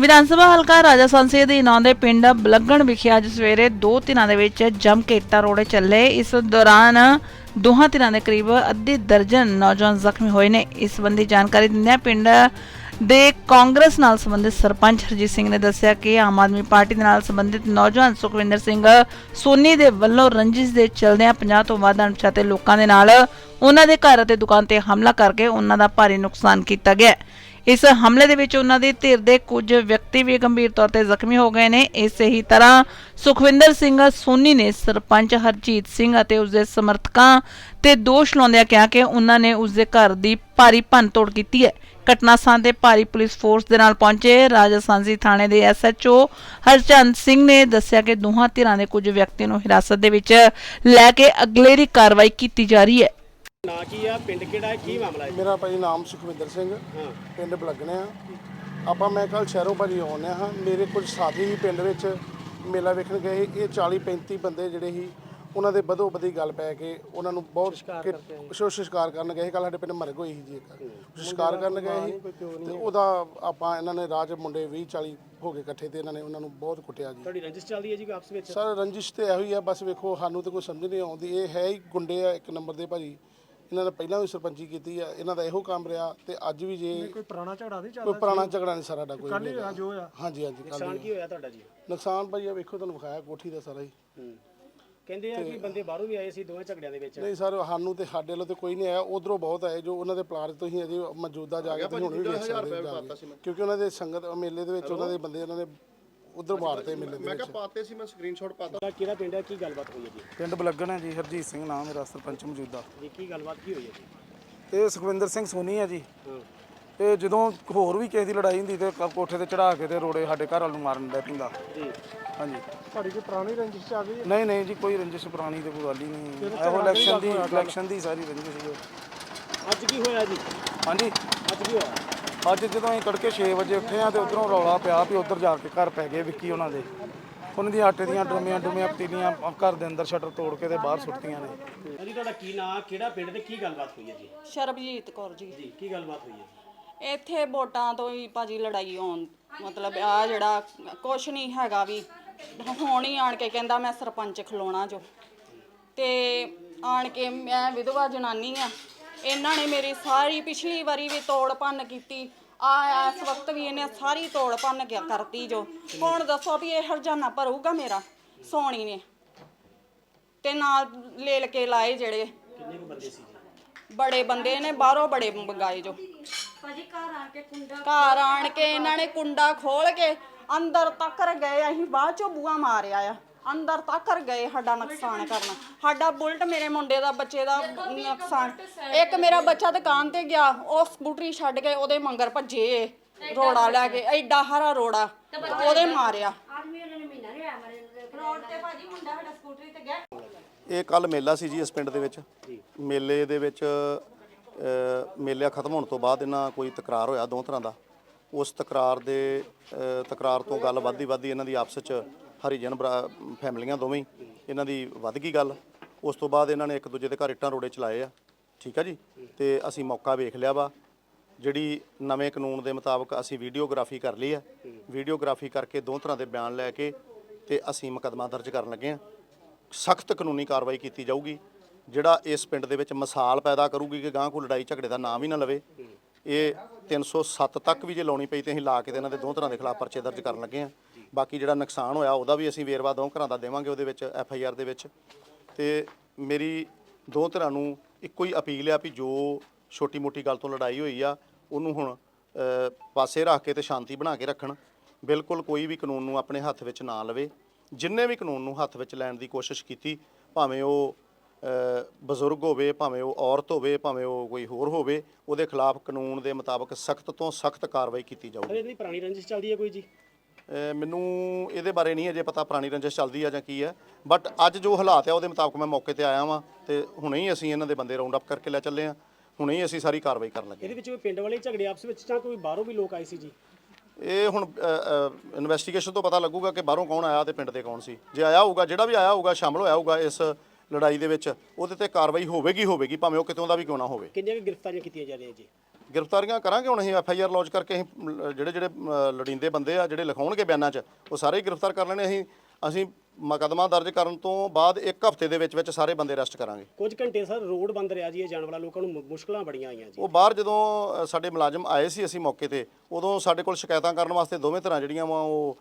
ਵਿਧਾਨ ਸਭਾ ਹਲਕਾ ਰਾਜਾ ਸੰਸਦ ਦੇ ਨਾਂ ਦੇ ਪਿੰਡ ਬਲੱਗਣ ਵਿਖੇ ਅੱਜ ਸਵੇਰੇ ਦੋ ਧਿਰਾਂ ਦੇ ਵਿੱਚ ਜੰਮ ਕੇ ਇੱਟਾਂ ਰੋੜੇ ਚੱਲੇ। ਇਸ ਦੌਰਾਨ ਦੋਹਾਂ ਧਿਰਾਂ ਦੇ ਕਰੀਬ ਅੱਧੀ ਦਰਜਨ ਨੌਜਵਾਨ ਜ਼ਖਮੀ ਹੋਏ ਨੇ। ਇਸ ਸੰਬੰਧੀ ਜਾਣਕਾਰੀ ਦਿੰਦਿਆਂ ਪਿੰਡ ਦੇ ਕਾਂਗਰਸ ਨਾਲ ਸੰਬੰਧਿਤ ਸਰਪੰਚ ਹਰਜੀਤ ਸਿੰਘ ਨੇ ਦੱਸਿਆ ਕਿ ਆਮ ਆਦਮੀ ਪਾਰਟੀ ਦੇ ਨਾਲ ਸੰਬੰਧਿਤ ਨੌਜਵਾਨ ਸੁਖਵਿੰਦਰ ਸਿੰਘ ਸੋਨੀ ਦੇ ਵੱਲੋਂ ਰੰਜਿਸ਼ ਦੇ ਚਲਦਿਆਂ 50 ਤੋਂ ਵੱਧ ਅਣਪਛਾਤੇ ਲੋਕਾਂ ਦੇ ਨਾਲ ਉਹਨਾਂ ਦੇ ਘਰ ਅਤੇ ਦੁਕਾਨ ਤੇ ਹਮਲਾ ਕਰਕੇ ਉਹਨਾਂ ਦਾ ਭਾਰੀ ਨੁਕਸਾਨ ਕੀਤਾ ਗਿਆ। ਇਸ ਹਮਲੇ ਦੇ ਵਿੱਚ ਉਹਨਾਂ ਦੀ ਧਿਰ ਦੇ ਕੁਝ ਵਿਅਕਤੀ ਵੀ ਗੰਭੀਰ ਤੌਰ ਤੇ ਜ਼ਖਮੀ ਹੋ ਗਏ ਨੇ। ਇਸੇ ਹੀ ਤਰ੍ਹਾਂ ਸੁਖਵਿੰਦਰ ਸਿੰਘ ਸੋਨੀ ਨੇ ਸਰਪੰਚ ਹਰਜੀਤ ਸਿੰਘ ਅਤੇ ਉਸਦੇ ਸਮਰਥਕਾਂ ਤੇ ਦੋਸ਼ ਲਾਉਂਦਿਆਂ ਕਿਹਾ ਕਿ ਉਹਨਾਂ ਨੇ ਉਸਦੇ ਘਰ ਦੀ ਭਾਰੀ ਭੰਨਤੋੜ ਕੀਤੀ ਹੈ। ਘਟਨਾ ਸਥਾਨ ਤੇ ਭਾਰੀ ਪੁਲਿਸ ਫੋਰਸ ਦੇ ਨਾਲ ਪਹੁੰਚੇ ਰਾਜਸਾਂਸੀ ਥਾਣੇ ਦੇ ਐਸਐਚਓ ਹਰਚੰਦ ਸਿੰਘ ਨੇ ਦੱਸਿਆ ਕਿ ਦੋਹਾਂ ਧਿਰਾਂ ਦੇ ਕੁਝ ਵਿਅਕਤੀਆਂ ਨੂੰ ਹਿਰਾਸਤ ਦੇ ਵਿੱਚ ਲੈ ਕੇ ਅਗਲੇਰੀ ਕਾਰਵਾਈ ਕੀਤੀ ਜਾ ਰਹੀ ਹੈ। ਨਾ ਕੀ ਆ? ਪਿੰਡ ਕਿਹੜਾ ਹੈ? ਕੀ ਮਾਮਲਾ ਹੈ? ਮੇਰਾ ਭਾਜੀ ਨਾਮ ਸੁਖਵਿੰਦਰ ਸਿੰਘ। ਪਿੰਡ ਬਲਗਣੇ ਆ। ਆਪਾਂ ਮੈਂ ਕੱਲ ਸ਼ਹਿਰੋਂ ਭਾਜੀ ਆਉਂਦੇ ਹਾਂ। ਮੇਰੇ ਕੁਝ ਸਾਥੀ ਵੀ ਪਿੰਡ ਵਿੱਚ ਮੇਲਾ ਵੇਖਣ ਗਏ। ਇਹ 40 35 ਬੰਦੇ ਜਿਹੜੇ ਸੀ ਉਹਨਾਂ ਦੇ ਬਦੋ ਬਦੀ ਗੱਲ ਪੈ ਕੇ ਉਹਨਾਂ ਨੂੰ ਬਹੁਤ ਸ਼ੋ ਸ਼ਿਕਾਰ ਕਰਨ ਗਏ ਕੱਲ ਸਾਡੇ ਪਿੰਡ ਮਰਗ ਹੋਈ ਸੀ ਜੀ ਇੱਕ। ਸ਼ਿਕਾਰ ਕਰਨ ਗਏ ਸੀ। ਤੇ ਉਹਦਾ ਆਪਾਂ ਇਹਨਾਂ ਨੇ ਰਾਜ ਮੁੰਡੇ 20 40 ਹੋ ਕੇ ਇਕੱਠੇ ਤੇ ਇਹਨਾਂ ਨੇ ਉਹਨਾਂ ਨੂੰ ਬਹੁਤ ਕੁੱਟਿਆ ਜੀ। ਤੁਹਾਡੀ ਰੰਜਿਸ਼ ਚੱਲਦੀ ਹੈ ਜੀ ਆਪਸ ਵਿੱਚ? ਸਰ ਰੰਜਿਸ਼ ਤੇ ਇਹੋ ਹੀ ਆ। ਬਸ ਵੇਖੋ ਸਾਨੂੰ ਤਾਂ ਕੋਈ ਸਮਝ ਨਹੀਂ ਆਉਂਦੀ। ਇਹ ਹੈ ਹੀ ਗੁੰਡੇ ਆ ਇੱਕ ਨੰਬਰ ਦੇ ਭਾਜੀ। ਇਹਨਾਂ ਨੇ ਪਹਿਲਾਂ ਵੀ ਸਰਪੰਚੀ ਕੀਤੀ ਆ ਇਹਨਾਂ ਦਾ ਇਹੋ ਕੰਮ ਰਿਹਾ ਤੇ ਅੱਜ ਵੀ ਜੇ ਕੋਈ ਪੁਰਾਣਾ ਝਗੜਾ ਨਹੀਂ ਕੋਈ ਚੱਲਦਾ ਪੁਰਾਣਾ ਝਗੜਾ ਨਹੀਂ ਸਾਡਾ ਕੋਈ ਕੱਲ ਹੀ ਹੈਗਾ। ਜੋ ਆ ਹਾਂਜੀ ਹਾਂਜੀ ਕੱਲ ਨੁਕਸਾਨ ਕੀ ਹੋਇਆ। ਤੁਹਾਡਾ ਜੀ? ਨੁਕਸਾਨ ਭਾਈ ਆ ਵੇਖੋ ਤੁਹਾਨੂੰ ਵਿਖਾਇਆ ਕੋਠੀ ਦਾ ਸਾਰਾ ਹੀ। ਹੂੰ। ਕਹਿੰਦੇ ਆ ਕਿ ਬੰਦੇ ਬਾਹਰੋਂ ਵੀ ਆਏ ਸੀ ਦੋਵੇਂ ਝਗੜਿਆਂ ਦੇ ਵਿੱਚ। ਨਹੀਂ ਸਰ ਸਾਨੂੰ ਤੇ ਸਾਡੇ ਵੱਲੋਂ ਤੇ ਕੋਈ ਨਹੀਂ ਆਇਆ ਉਧਰੋਂ ਬਹੁਤ ਆਏ ਜੋ ਉਹਨਾਂ ਦੇ ਪਲਾਟ ਤੋਂ ਹੀ ਅਜੇ ਮੌਜੂਦਾ ਜਾ ਕੇ ਤੁਸੀਂ ਹੁਣ ਵੀ ਵੇਖ ਸਕਦੇ ਹੋ। ਕਿਉਂਕਿ ਉਹਨਾਂ ਦੇ ਸੰਗਤ ਮੇਲੇ ਦੇ ਵਿੱਚ ਉਹਨਾਂ ਦੇ ਬੰਦੇ ਉਹਨਾਂ ਨੇ ਉਧਰ ਮਾਰਤੇ ਮੇਲੇ ਦੇ ਵਿੱਚ। ਪਾਤੇ ਸੀ ਮੈਂ ਸਕਰੀਨਸ਼ਾਟ ਪਾਤਾ। ਤੁਹਾਡਾ ਕਿਹੜਾ ਪਿੰਡ ਹੈ? ਕੀ ਗੱਲਬਾਤ ਹੋਈ ਹੈ ਜੀ? ਪਿੰਡ ਬਲੱਗਣ ਹੈ ਜੀ ਹਰਜੀਤ ਸਿੰਘ ਨਾਮ ਮੇਰਾ ਸਰਪੰਚ ਮੌਜੂਦਾ। ਜੀ ਕੀ ਗੱਲਬਾਤ ਕੀ ਹੋਈ ਹੈ ਜੀ? ਤੇ ਸੁਖਵਿੰਦਰ ਸਿੰਘ ਸੋਨੀ ਹੈ ਜੀ। ਹਾਂ। ਤੇ ਜਦੋਂ ਹੋਰ ਵੀ ਕਿਸੇ ਦੀ ਲੜਾਈ ਹੁੰਦੀ ਤੇ ਕ- ਕੋਠੇ ਤੇ ਚੜਾ ਕੇ ਤੇ ਰੋੜੇ ਸਾਡੇ ਘਰ ਵਾਲ ਨੂੰ ਮਾਰਨ ਦਾ ਪਿੰਦਾ। ਜੀ। ਹਾਂਜੀ। ਤੁਹਾਡੀ ਕੋਈ ਪੁਰਾਣੀ ਰੰਜਿਸ਼ ਚੱਲ ਰਹੀ ਨਹੀਂ ਨਹੀਂ ਜੀ ਕੋਈ ਰੰਜਿਸ਼ ਪੁਰਾਣੀ ਤੇ ਕੋਈ ਗੱਲ ਹੀ ਨਹੀਂ। ਇਹੋ ਇਲੈਕਸ਼ਨ ਦੀ ਇਲੈਕਸ਼ਨ ਦੀ ਸਾਰੀ ਰੰਜਿਸ਼ ਸੀ ਅੱਜ ਕੀ ਹੋਇਆ ਜੀ? ਹਾਂਜੀ। ਅੱਜ ਕੀ ਹੋਇਆ? ਅੱਜ ਜਦੋਂ ਅਸੀਂ ਤੜਕੇ 6 ਵਜੇ ਉੱਠੇ ਆ ਤੇ ਉਧਰੋਂ ਰੌਲਾ ਪਿਆ ਵੀ ਉਧਰ ਜਾ ਕੇ ਘਰ ਪੈ ਗਏ ਵਿੱਕੀ ਉਹਨਾਂ ਦੇ। ਉਹਨਾਂ ਦੀ ਆਟੇ ਦੀਆਂ ਡਰਮੀਆਂ ਡਰਮੀਆਂ ਪਤੀਲੀਆਂ ਘਰ ਦੇ ਅੰਦਰ ਸ਼ਟਰ ਤੋੜ ਕੇ ਤੇ ਬਾਹਰ ਸੁੱਟਤੀਆਂ ਨੇ। ਜੀ ਤੁਹਾਡਾ ਕੀ ਨਾਂ ਕਿਹੜਾ ਪਿੰਡ ਤੇ ਕੀ ਗੱਲਬਾਤ ਹੋਈ ਹੈ ਜੀ? ਸ਼ਰਬਜੀਤ ਕੌਰ ਜੀ। ਜੀ ਕੀ ਗੱਲਬਾਤ ਹੋਈ ਹੈ ਜੀ? ਇੱਥੇ ਵੋਟਾਂ ਤੋਂ ਹੀ ਭਾਜੀ ਲੜਾਈ ਹੋਣ ਮਤਲਬ ਆ ਜਿਹੜਾ ਕੁਛ ਨਹੀਂ ਹੈਗਾ ਵੀ ਹੁਣ ਹੀ ਆਣ ਕੇ ਕਹਿੰਦਾ ਮੈਂ ਸਰਪੰਚ ਖਲੋਣਾ ਜੋ। ਤੇ ਆਣ ਕੇ ਮੈਂ ਵਿਧਵਾ ਜਨਾਨੀ ਆ ਇਹਨਾਂ ਨੇ ਮੇਰੀ ਸਾਰੀ ਪਿਛਲੀ ਵਾਰੀ ਵੀ ਤੋੜ ਭੰਨ ਕੀਤੀ। ਆ ਇਸ ਵਕਤ ਵੀ ਇਹਨੇ ਸਾਰੀ ਤੋੜ ਭੰਨ ਕੇ ਕਰਤੀ ਜੋ। ਹੁਣ ਦੱਸੋ ਵੀ ਇਹ ਹਰਜਾਨਾ ਭਰੂਗਾ ਮੇਰਾ ਸੋਣੀ ਨੇ। ਤੇ ਨਾਲ ਲੇਲ ਕੇ ਲਾਏ ਜਿਹੜੇ। ਕਿੰਨੇ ਕੁ ਬੰਦੇ ਸੀ ਜੀ ਬੜੇ ਬੰਦੇ ਨੇ ਬਾਹਰੋਂ ਬੜੇ ਮੰਗਾਏ ਜੋ। ਭਾਜੀ ਘਰ ਆ ਕੇ ਕੁੰਡਾ ਘਰ ਆਣ ਕੇ ਇਹਨਾਂ ਨੇ ਕੁੰਡਾ ਖੋਲ ਕੇ ਅੰਦਰ ਤੱਕ ਗਏ ਅਸੀਂ ਬਾਅਦ ਚੋਂ ਬੂਆ ਮਾਰਿਆ ਆ। ਅੰਦਰ ਤੱਕ ਗਏ ਸਾਡਾ ਨੁਕਸਾਨ ਕਰਨ। ਸਾਡਾ ਬੁਲਟ ਮੇਰੇ ਮੁੰਡੇ ਦਾ ਬੱਚੇ ਦਾ ਨੁਕਸਾਨ। ਇੱਕ ਮੇਰਾ ਬੱਚਾ ਦੁਕਾਨ ਤੇ ਗਿਆ ਉਹ ਸਕੂਟਰੀ ਛੱਡ ਕੇ ਉਹਦੇ ਮੰਗਰ ਭੱਜੇ ਰੋੜਾ ਲੈ ਕੇ ਐਡਾ ਹਰਾ ਰੋੜਾ ਉਹਦੇ ਮਾਰਿਆ। ਆਦਮੀ ਉਹਨਾਂ ਨੇ ਮਹੀਨਾ ਨਹੀਂ ਹੋਇਆ ਮਰੇ ਨੂੰ। ਰੋਡ ਤੇ ਭਾਜੀ ਮੁੰਡਾ ਸਾਡਾ ਸਕੂਟਰੀ ਤੇ ਗਿਆ। ਇਹ ਕੱਲ ਮੇਲਾ ਸੀ ਜੀ ਇਸ ਪਿੰਡ ਦੇ ਵਿੱਚ। ਮੇਲੇ ਦੇ ਵਿੱਚ ਅ, ਮੇਲਾ ਖਤਮ ਹੋਣ ਤੋਂ ਬਾਅਦ ਇਹਨਾਂ ਕੋਈ ਤਕਰਾਰ ਹੋਇਆ ਦੋ ਤਰ੍ਹਾਂ ਦਾ। ਉਸ ਤਕਰਾਰ ਦੇ ਤਕਰਾਰ ਤੋਂ ਗੱਲ ਵੱਧਦੀ ਵੱਧਦੀ ਇਹਨਾਂ ਦੀ ਆਪਸ ਵਿੱਚ ਹਰੀਜਨ ਭਰਾ- ਫੈਮਲੀਆਂ ਦੋਵੇਂ ਇਹਨਾਂ ਦੀ ਵੱਧ ਗਈ ਗੱਲ। ਉਸ ਤੋਂ ਬਾਅਦ ਇਹਨਾਂ ਨੇ ਇੱਕ ਦੂਜੇ ਦੇ ਘਰ ਇੱਟਾਂ ਰੋੜੇ ਚਲਾਏ ਆ। ਠੀਕ ਆ ਜੀ? ਤੇ ਅਸੀਂ ਮੌਕਾ ਵੇਖ ਲਿਆ ਵਾ। ਜਿਹੜੀ ਨਵੇਂ ਕਾਨੂੰਨ ਦੇ ਮੁਤਾਬਕ ਅਸੀਂ ਵੀਡੀਓਗ੍ਰਾਫੀ ਕਰ ਲਈ ਆ। ਵੀਡੀਓਗ੍ਰਾਫੀ ਕਰਕੇ ਦੋ ਤਰ੍ਹਾਂ ਦੇ ਬਿਆਨ ਲੈ ਕੇ ਤੇ ਅਸੀਂ ਮੁਕੱਦਮਾ ਦਰਜ ਕਰਨ ਲੱਗੇ ਹਾਂ ਸਖਤ ਕਾਨੂੰਨੀ ਕਾਰਵਾਈ ਕੀਤੀ ਜਾਊਗੀ। ਜਿਹੜਾ ਇਸ ਪਿੰਡ ਦੇ ਵਿੱਚ ਮਿਸਾਲ ਪੈਦਾ ਕਰੂਗੀ ਕਿ ਗਾਂ ਕੋ ਲੜਾਈ ਝਗੜੇ ਦਾ ਨਾਮ ਹੀ ਨਾ ਲਵੇ, ਇਹ 307 ਤੱਕ ਵੀ ਜੇ ਲਾਉਣੀ ਪਈ ਤੇ ਅਸੀਂ ਲਾ ਕੇ ਤੇ ਇਹਨਾਂ ਦੇ ਦੋ ਤਰ੍ਹਾਂ ਦੇ ਖਿਲਾਫ ਪਰਚੇ ਦਰਜ ਕਰਨ ਲੱਗੇ ਹਾਂ ਬਾਕੀ ਜਿਹੜਾ ਨੁਕਸਾਨ ਹੋਇਆ ਉਹਦਾ ਵੀ ਅਸੀਂ ਵੇਰਵਾ ਦੋ ਘਰਾਂ ਦਾ ਦੇਵਾਂਗੇ ਉਹਦੇ ਵਿੱਚ ਐਫ ਆਈ ਆਰ ਦੇ ਵਿੱਚ। ਤੇ ਮੇਰੀ ਦੋ ਤਰ੍ਹਾਂ ਨੂੰ ਇੱਕੋ ਹੀ ਅਪੀਲ ਆ ਵੀ ਜੋ ਛੋਟੀ ਮੋਟੀ ਗੱਲ ਤੋਂ ਲੜਾਈ ਹੋਈ ਆ, ਉਹਨੂੰ ਹੁਣ ਪਾਸੇ ਰੱਖ ਕੇ ਤੇ ਸ਼ਾਂਤੀ ਬਣਾ ਕੇ ਰੱਖਣ। ਬਿਲਕੁਲ ਕੋਈ ਵੀ ਕਾਨੂੰਨ ਨੂੰ ਆਪਣੇ ਹੱਥ ਵਿੱਚ ਨਾ ਲਵੇ। ਜਿੰਨੇ ਵੀ ਕਾਨੂੰਨ ਨੂੰ ਹੱਥ ਵਿੱਚ ਲੈਣ ਦੀ ਕੋਸ਼ਿਸ਼ ਕੀਤੀ, ਭਾਵੇਂ ਉਹ ਬਜ਼ੁਰਗ ਹੋਵੇ, ਭਾਵੇਂ ਉਹ ਔਰਤ ਹੋਵੇ, ਭਾਵੇਂ ਉਹ ਕੋਈ ਹੋਰ ਹੋਵੇ, ਉਹਦੇ ਖਿਲਾਫ ਕਾਨੂੰਨ ਦੇ ਮੁਤਾਬਕ ਸਖਤ ਤੋਂ ਸਖਤ ਕਾਰਵਾਈ ਕੀਤੀ ਜਾਊਗੀ। ਅਰੇ ਇਹਦੀ ਪੁਰਾਣੀ ਰੰਜਿਸ਼ ਚੱਲਦੀ ਹੈ ਕੋਈ ਜੀ? ਮੈਨੂੰ ਇਹਦੇ ਬਾਰੇ ਨਹੀਂ ਅਜੇ ਪਤਾ ਪੁਰਾਣੀ ਰੰਜਿਸ਼ ਚੱਲਦੀ ਆ ਜਾਂ ਕੀ ਹੈ ਬਟ ਅੱਜ ਜੋ ਹਾਲਾਤ ਆ ਉਹਦੇ ਮੁਤਾਬਕ ਮੈਂ ਮੌਕੇ ਤੇ ਆਇਆ ਵਾਂ ਤੇ ਹੁਣੇ ਹੀ ਅਸੀਂ ਇਹਨਾਂ ਦੇ ਬੰਦੇ ਰਾਉਂਡ ਅਪ ਕਰਕੇ ਲੈ ਚੱਲੇ ਆ। ਹੁਣੇ ਹੀ ਅਸੀਂ ਸਾਰੀ ਕਾਰਵਾਈ ਕਰਨ ਲੱਗੇ ਇਹਦੇ ਵਿੱਚ ਕੋਈ ਪਿੰਡ ਵਾਲੇ ਝਗੜੇ ਆਪਸ ਵਿੱਚ ਜਾਂ ਕੋਈ ਬਾਹਰੋਂ ਵੀ ਲੋਕ ਆਏ ਸੀ ਜੀ? ਇਹ ਹੁਣ ਇਨਵੈਸਟੀਗੇਸ਼ਨ ਤੋਂ ਪਤਾ ਲੱਗੂਗਾ ਕਿ ਬਾਹਰੋਂ ਕੌਣ ਆਇਆ ਤੇ ਪਿੰਡ ਦੇ ਕੌਣ ਸੀ। ਜੇ ਆਇਆ ਹੋਊਗਾ ਜਿਹੜਾ ਵੀ ਆਇਆ ਹੋਊਗਾ ਸ਼ਾਮਲ ਹੋਇਆ ਹੋਊਗਾ ਇਸ ਲੜਾਈ ਦੇ ਵਿੱਚ ਉਹਦੇ ਤੇ ਕਾਰਵਾਈ ਹੋਵੇਗੀ ਹੋਵੇਗੀ ਭਾਵੇਂ ਉਹ ਕਿਤੋਂ ਦਾ ਵੀ ਕਿਉਂ ਨਾ ਹੋਵੇ। ਕਿੰਨੀਆਂ ਗ੍ਰਿਫਤਾਰੀਆਂ ਕੀਤੀਆਂ ਜਾ ਰਹੀਆਂ ਜੀ? ਗ੍ਰਿਫਤਾਰੀਆਂ ਕਰਾਂਗੇ ਹੁਣ ਅਸੀਂ ਐਫ ਆਈ ਆਰ ਲੌਂਚ ਕਰਕੇ ਅਸੀਂ ਜਿਹੜੇ ਜਿਹੜੇ ਲੋੜੀਂਦੇ ਬੰਦੇ ਆ ਜਿਹੜੇ ਲਿਖਾਉਣਗੇ ਬਿਆਨਾਂ 'ਚ ਉਹ ਸਾਰੇ ਹੀ ਗ੍ਰਿਫਤਾਰ ਕਰ ਲੈਣੇ। ਅਸੀਂ ਅਸੀਂ ਮੁਕੱਦਮਾ ਦਰਜ ਕਰਨ ਤੋਂ ਬਾਅਦ ਇੱਕ ਹਫ਼ਤੇ ਦੇ ਵਿੱਚ ਵਿੱਚ ਸਾਰੇ ਬੰਦੇ ਅਰੈਸਟ ਕਰਾਂਗੇ। ਕੁਝ ਘੰਟੇ ਸਰ ਰੋਡ ਬੰਦ ਰਿਹਾ ਜੀ ਇਹ ਜਾਣ ਵਾਲਾ ਲੋਕਾਂ ਨੂੰ ਮੁ- ਮੁਸ਼ਕਲਾਂ ਬੜੀਆਂ ਆਈਆਂ ਜੀ। ਉਹ ਬਾਹਰ ਜਦੋਂ ਸਾਡੇ ਮੁਲਾਜ਼ਮ ਆਏ ਸੀ ਅਸੀਂ ਮੌਕੇ ਤੇ ਉਦੋਂ ਸਾਡੇ ਕੋਲ ਸ਼ਿਕਾਇਤਾਂ ਕਰਨ ਵਾਸਤੇ ਦੋਵੇਂ ਤਰ੍ਹਾਂ ਜਿਹੜੀਆਂ ਵਾ ਉਹ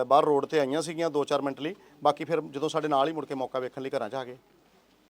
ਅ, ਬਾਹਰ ਰੋਡ ਤੇ ਆਈਆਂ ਸੀਗੀਆਂ 2-4 ਮਿੰਟ ਲਈ। ਬਾਕੀ ਫਿਰ ਜਦੋਂ ਸਾਡੇ ਨਾਲ ਹੀ ਮੁੜ ਕੇ ਮੌਕਾ ਵੇਖਣ ਲਈ ਘਰਾਂ 'ਚ ਆ ਗਏ।